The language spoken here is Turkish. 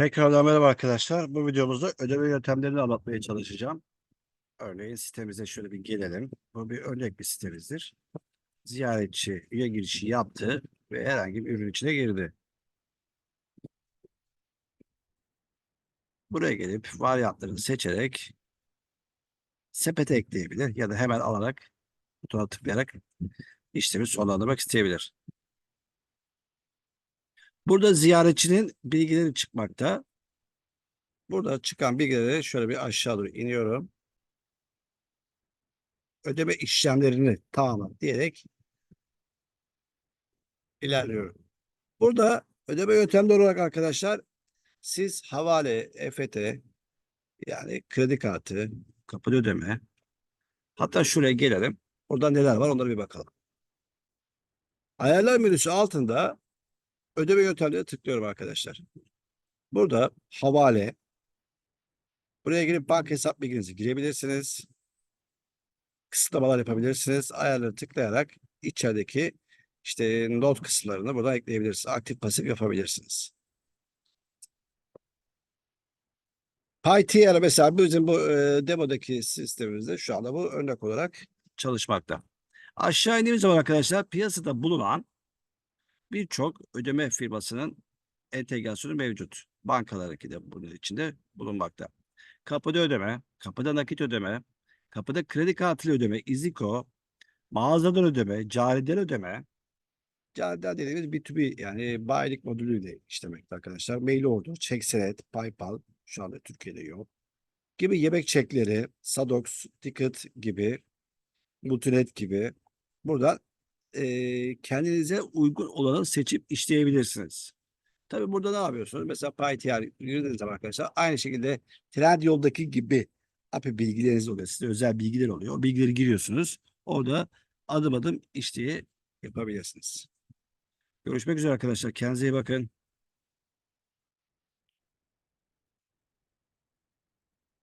Tekrardan merhaba arkadaşlar. Bu videomuzda ödeme yöntemlerini anlatmaya çalışacağım. Örneğin sitemize şöyle bir gelelim. Bu bir örnek bir sitemizdir. Ziyaretçi üye girişi yaptı ve herhangi bir ürün içine girdi. Buraya gelip varyantlarını seçerek sepete ekleyebilir ya da hemen alarak butona tıklayarak işlemi sonlandırmak isteyebilir. Burada ziyaretçinin bilgileri çıkmakta. Burada çıkan bilgileri şöyle bir aşağı doğru iniyorum. Ödeme işlemlerini tamamla diyerek ilerliyorum. Burada ödeme yöntemleri olarak arkadaşlar siz havale, EFT yani kredi kartı, kapalı ödeme hatta şuraya gelelim. Orada neler var onlara bir bakalım. Ayarlar menüsü altında ödeme yöntemlerine tıklıyorum arkadaşlar. Burada havale. Buraya girip banka hesap bilginizi girebilirsiniz. Kısıtlamalar yapabilirsiniz. Ayarları tıklayarak içerideki işte not kısımlarını buradan ekleyebilirsiniz. Aktif pasif yapabilirsiniz. PyTR mesela bizim bu e, demodaki sistemimizde şu anda bu örnek olarak çalışmakta. Aşağı indiğimiz zaman arkadaşlar piyasada bulunan birçok ödeme firmasının entegrasyonu mevcut. Bankalarınki de bunun içinde bulunmakta. Kapıda ödeme, kapıda nakit ödeme, kapıda kredi kartıyla ödeme, iziko, mağazadan ödeme, cariden ödeme. Cariden dediğimiz B2B yani bayilik modülüyle işlemekte arkadaşlar. Mail order, çek senet, PayPal şu anda Türkiye'de yok. Gibi yemek çekleri, Sadox, Ticket gibi, Multinet gibi. Burada eee, kendinize uygun olanı seçip işleyebilirsiniz. Tabii burada ne yapıyorsunuz? Mesela PyTR girdiğiniz zaman arkadaşlar aynı şekilde Trendyol'daki gibi API bilgileriniz oluyor. Size özel bilgiler oluyor. O bilgileri giriyorsunuz. Orada adım adım işleyi yapabilirsiniz. Görüşmek üzere arkadaşlar. Kendinize iyi bakın.